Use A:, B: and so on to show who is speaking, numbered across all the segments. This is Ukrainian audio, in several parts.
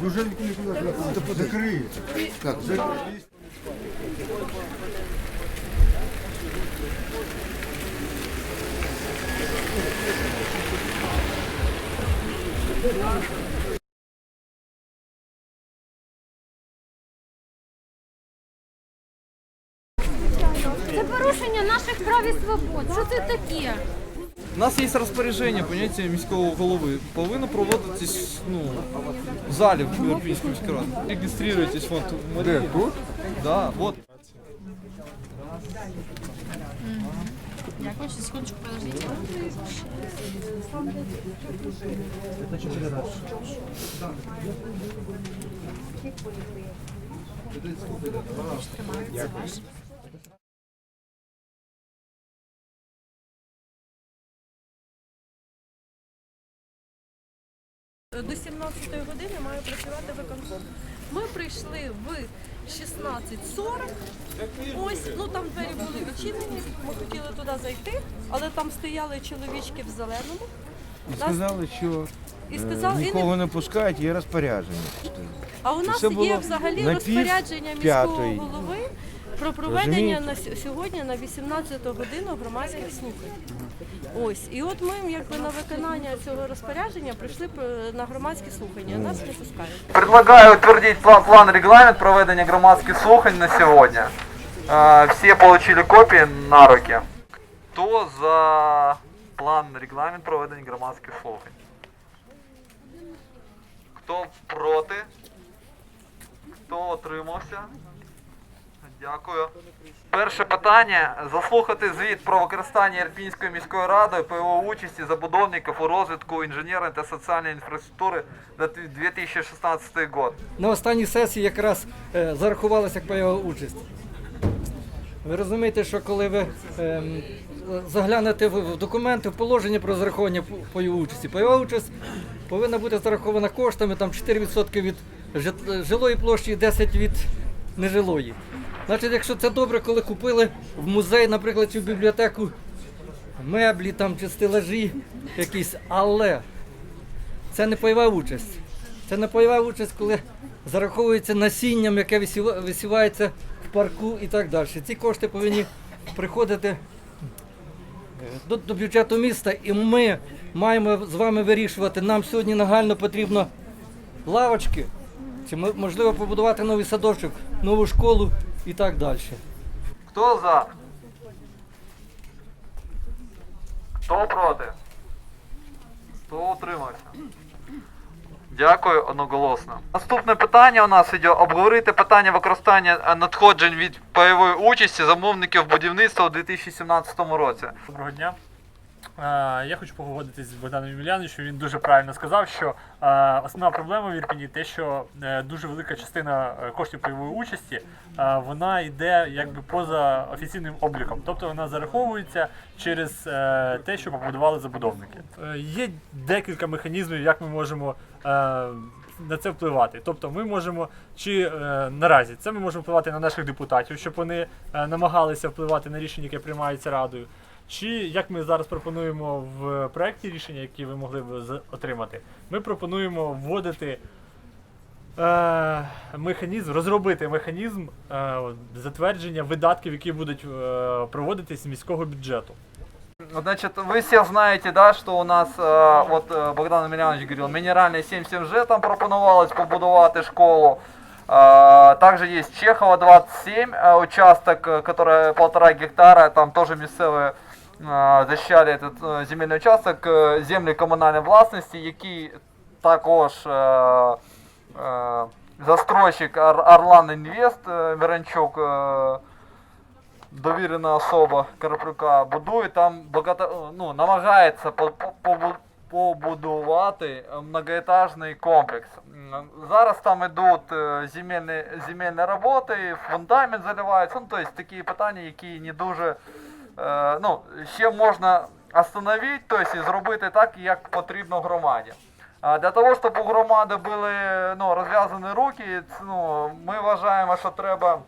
A: Неужели никуда не закрыли?
B: Как?
C: Це порушення наших прав і свобод. Що це таке?
D: У нас є розпорядження, поняття міського голови. Повинно проводитись ну, в залі в Ірпінській міській раді. Реєструйтесь вон тут. Марії.
A: Тут?
D: Да, вот.
C: Дякую, ще секундочку, подождите.
E: До 17 години має працювати виконком. Ми прийшли в 16.40. Ось, ну там двері були відчинені. Ми хотіли туди зайти, але там стояли чоловічки в зеленому. Нас-
A: Сказали, що
E: І
A: е,
E: сказали, і
A: нікого
E: не...
A: пускають, є розпорядження.
E: а у нас
A: це було
E: є взагалі розпорядження міського
A: п'ятої.
E: голови про проведення на сь- сьогодні на 18 годину громадських слухань. Ось, і от ми якби на виконання цього розпорядження прийшли е, на громадські слухання. Нас не пускають.
D: Предлагаю утвердить план, план регламент проведення громадських слухань на сьогодні. Е, Всі отримали копії на руки. Хто за план регламент проведення громадських слухань? Хто проти? Хто отримався? Дякую. Перше питання заслухати звіт про використання Ірпінською міською радою по його участі забудовників у розвитку інженерної та соціальної інфраструктури на 2016 рік.
F: на останній сесії якраз е, зарахувалася пайова участь. Ви розумієте, що коли ви ем, заглянете в, документи, в положення про зарахування п- пайової участі, пайова участь повинна бути зарахована коштами там 4% від жилої площі і 10% від нежилої. Значить, якщо це добре, коли купили в музей, наприклад, в бібліотеку меблі там чи стелажі якісь, але це не пайова участь. Це не пайова участь, коли зараховується насінням, яке висівається в парку і так далі. Ці кошти повинні приходити е, до, до бюджету міста, і ми маємо з вами вирішувати. Нам сьогодні нагально потрібно лавочки, чи можливо побудувати новий садочок, нову школу і так далі.
D: Хто за? Хто проти? Хто утримався? Дякую одноголосно. Наступне питання у нас іде обговорити питання використання е, надходжень від пайової участі замовників будівництва у 2017 році.
G: Доброго дня. Я хочу погодитись з Богданом Ємельяновичем. Він дуже правильно сказав, що основна проблема в Ірпіні те, що е, дуже велика частина е, коштів пайової участі вона йде якби поза офіційним обліком, тобто вона зараховується через е, те, що побудували забудовники. Є декілька механізмів, як ми можемо. На це впливати. Тобто ми можемо, чи е, наразі це ми можемо впливати на наших депутатів, щоб вони е, намагалися впливати на рішення, яке приймається радою. Чи як ми зараз пропонуємо в проєкті рішення, які ви могли б з- отримати, ми пропонуємо вводити е, механізм, розробити механізм е, затвердження видатків, які будуть е, проводитись з міського бюджету.
D: Значит, вы все знаете, да, что у нас, э, вот э, Богдан Емельянович говорил, мінеральний 77G там пропонувалось побудувати школу. Э, Также есть Чехова 27, э, участок, э, который полтора гектара, там тоже місцеві э, защищали этот э, земельний участок, э, землі комунальної власності, які також э, э, застройщик Ар- Орлан Інвест, э, Миранчук, э, довірена особа Карпюка будує там багато, ну, намагається по- по- побу- побудувати е, многоетажний комплекс. М, Зараз там йдуть е, земельні, земельні роботи, фундамент заливається, ну, тобто такі питання, які не дуже, е, ну, ще можна остановити, тобто і зробити так, як потрібно громаді. А Для того, щоб у громади були ну, розв'язані руки, ц- ну, ми вважаємо, що треба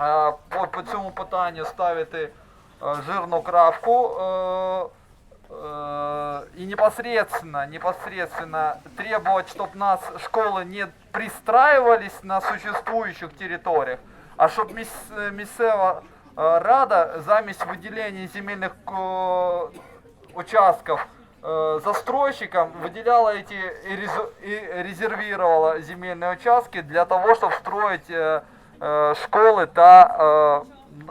D: е, по, по цьому питанню ставити е, жирну крапку. Е, э, и непосредственно, непосредственно требовать, чтобы нас школы не пристраивались на существующих территориях, а щоб місцева е, рада замість виділення земельних е, участков э, застройщикам выделяла эти и резервировала земельные участки для того, чтобы строить э, э, школы та, э,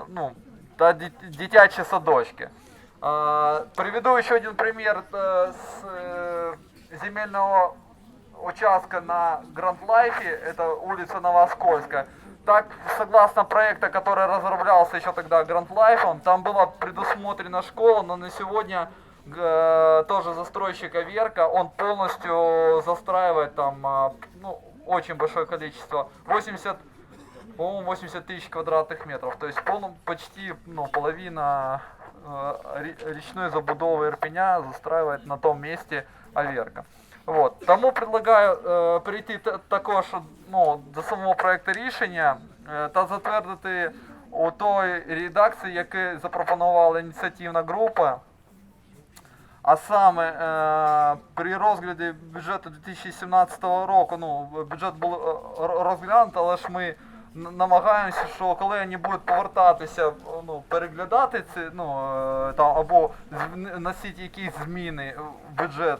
D: ну, та дит- дитячие садочки. Приведу еще один пример э, с э, земельного участка на Гранд Лайфе, это улица Новоскольская. Так, согласно проекта, который разраблялся еще тогда Гранд Лайфом, там была предусмотрена школа, но на сегодня э, тоже застройщик Аверка, он полностью застраивает там а, ну, очень большое количество, 80 по-моему, 80 тысяч квадратных метров. То есть полном, почти ну, половина э, ре- речной забудовы Ирпеня застраивает на том месте Аверка. Вот. Тому предлагаю е, прийти та- також ну, до самого проекту рішення е, та затвердити у той редакції, яку запропонувала ініціативна група. А саме е, при розгляді бюджету 2017 року, ну, бюджет був е, розглянутий, але ж ми намагаємося, що коли вони будуть повертатися, ну, переглядати це, ну, е, там, або вносити якісь зміни в бюджет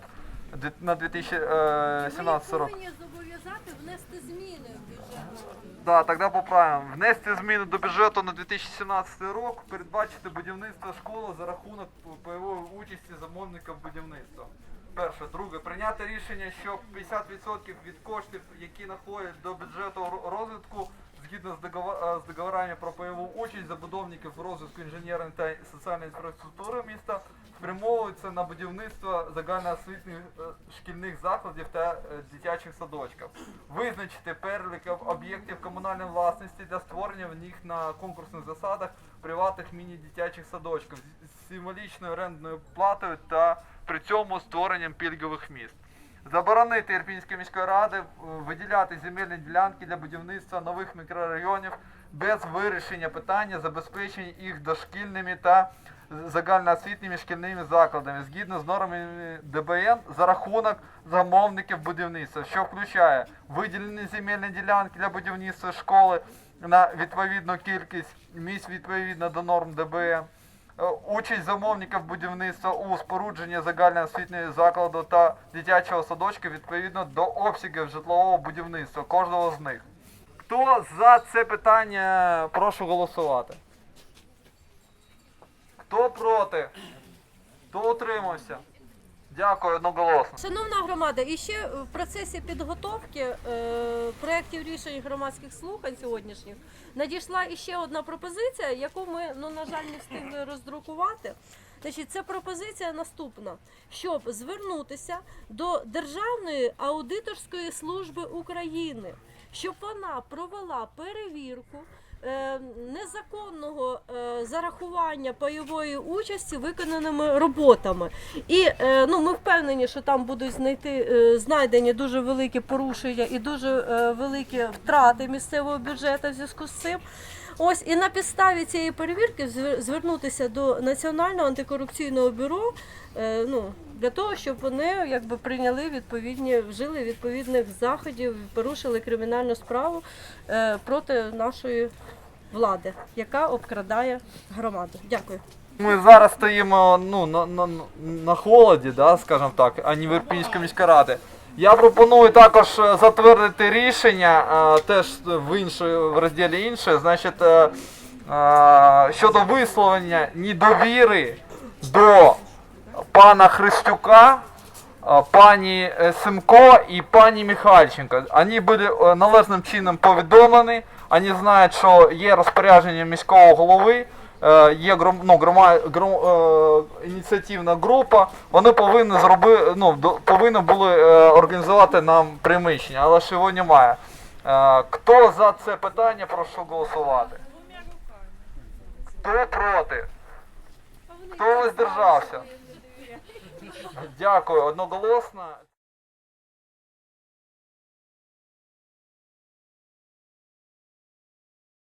D: дві- на 2017 рік.
C: повинні зобов'язати внести зміни в бюджет.
D: Да, тогда поправимо. Внести зміни до бюджету на 2017 рік, передбачити будівництво школи за рахунок пайової участі замовників будівництва. Перше. Друге. Прийняти рішення, що 50% від коштів, які надходять до бюджету ро- розвитку, згідно з, договор- е, з договорами про пайову участь забудовників розвитку інженерної та соціальної інфраструктури міста, спрямовуються на будівництво загальноосвітніх е, шкільних закладів та е, дитячих садочків. Визначити перелік об'єктів комунальної власності для створення в них на конкурсних засадах приватних міні-дитячих садочків з символічною орендною платою та при цьому створенням пільгових міст. Заборонити Ірпінської міської ради е, виділяти земельні ділянки для будівництва нових мікрорайонів без вирішення питання забезпечення їх дошкільними та загальноосвітніми шкільними закладами згідно з нормами ДБН за рахунок замовників будівництва, що включає виділені земельні ділянки для будівництва школи на відповідну кількість місць відповідно до норм ДБН. Е, Участь замовників будівництва у спорудженні загальноосвітнього закладу та дитячого садочка відповідно до обсягів житлового будівництва кожного з них. Хто за це питання, прошу голосувати. Хто проти? Хто утримався? Дякую одноголосно.
E: Шановна громада, і ще в процесі підготовки е, проєктів рішень громадських слухань сьогоднішніх надійшла іще одна пропозиція, яку ми, ну, на жаль, не встигли роздрукувати. Значить, це пропозиція наступна, щоб звернутися до Державної аудиторської служби України, щоб вона провела перевірку е, незаконного е, зарахування пайової участі виконаними роботами. І е, ну, ми впевнені, що там будуть знайти, знайдені дуже великі порушення і дуже великі втрати місцевого бюджету в зв'язку з цим. Ось і на підставі цієї перевірки звернутися до Національного антикорупційного бюро. е, Ну, для того, щоб вони якби прийняли відповідні, вжили відповідних заходів, порушили кримінальну справу е, проти нашої влади, яка обкрадає громаду. Дякую.
D: Ми зараз стоїмо ну, на, на, на холоді, да, скажімо так, а не в міській раді. Я пропоную також е, затвердити рішення, е, теж в іншої, в розділі інше, значить, е, щодо висловлення недовіри до пана Христюка, пані Симко і пані Михальченко. Вони були належним чином повідомлені, вони знають, що є розпорядження міського голови, є гром, ну, грома, гром, е, ініціативна група, вони повинні зроби, ну, повинні були е, організувати нам приміщення, але ж його немає. Е, хто за це питання, прошу голосувати. Хто проти? Хто воздержався? Дякую, одноголосно.